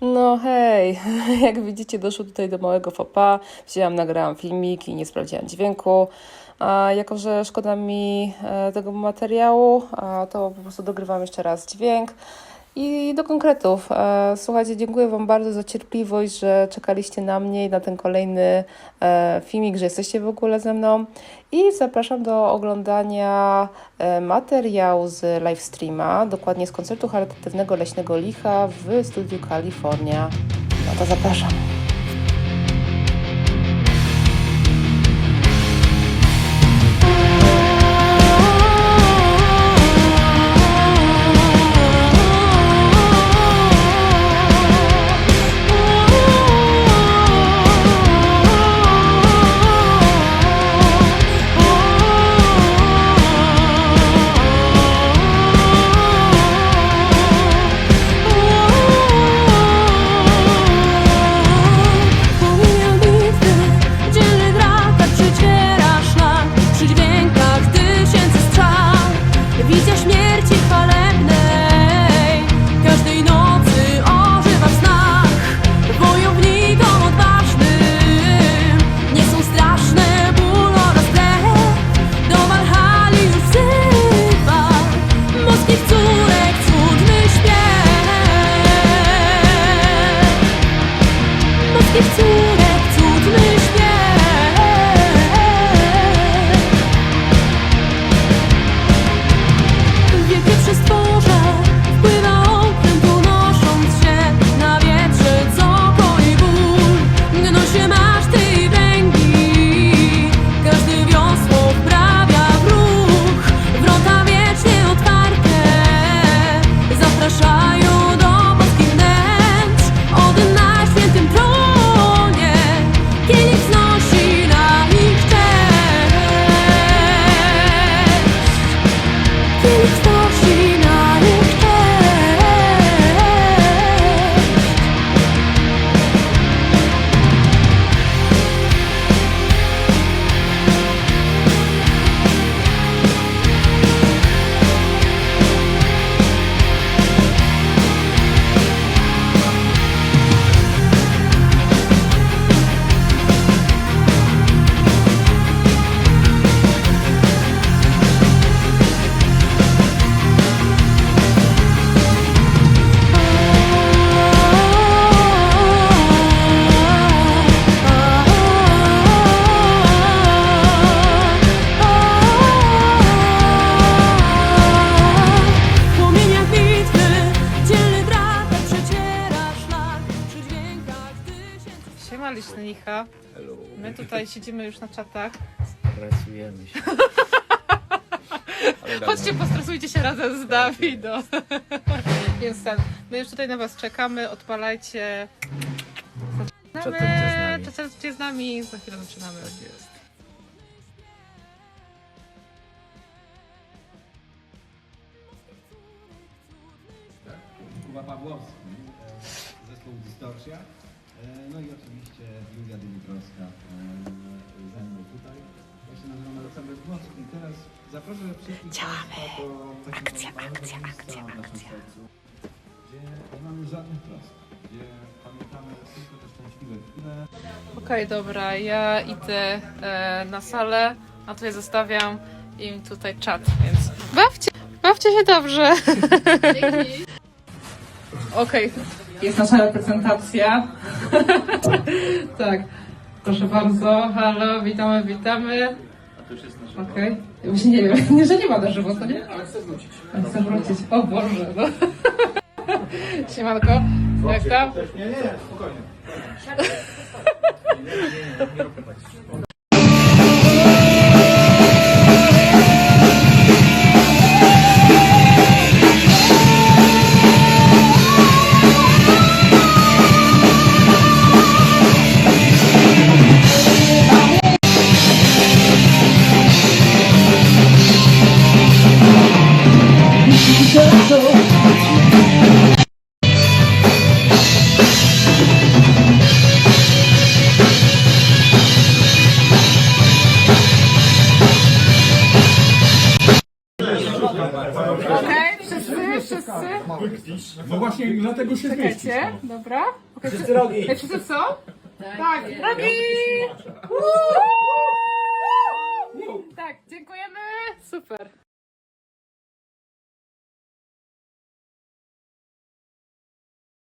No hej, jak widzicie doszło tutaj do małego fopa. Wzięłam, nagrałam filmik i nie sprawdziłam dźwięku. A jako, że szkoda mi e, tego materiału, to po prostu dogrywam jeszcze raz dźwięk. I do konkretów. E, Słuchajcie, dziękuję Wam bardzo za cierpliwość, że czekaliście na mnie i na ten kolejny e, filmik, że jesteście w ogóle ze mną. I zapraszam do oglądania e, materiału z livestreama, dokładnie z koncertu charytatywnego Leśnego Licha w studiu Kalifornia. No to zapraszam. I Siema Leśny Licha. My tutaj siedzimy już na czatach. Stresujemy się. Chodźcie, postresujcie się razem z Dawido. Więc ten, my już tutaj na Was czekamy, odpalajcie. Czatujcie z nami. Czatujcie z nami, za chwilę zaczynamy. Tak jest. Kuba Pawłowski, zespół Dystorsja. E, No i oczywiście Julia Dimitrowska e, ze mną tutaj. Ja się nazywam Aleksander Dmowski. Teraz zaproszę wszystkich Państwa do akcja, akcja, akcja, akcja. Gdzie nie mamy żadnych trosk, gdzie pamiętamy tylko te szczęśliwe chwile. Okej, dobra, ja idę e, na salę, a tutaj zostawiam im tutaj czat, więc bawcie, bawcie się dobrze. Okej, jest nasza reprezentacja. tak, proszę bardzo, halo, witamy, witamy. A to już jest nasze. Okej, właśnie nie wiem, nie, że nie ma na żywo, to nie? Ale chcę wrócić. Ale chcę wrócić, o Boże, no. Siemanko, jak tam? Nie, nie, spokojnie. Thank Okej, wszyscy, wszyscy. No właśnie dlatego się zmieścisz. Dobra. Wszyscy rogi. Wszyscy co? Tak, tak rogi! Uuu!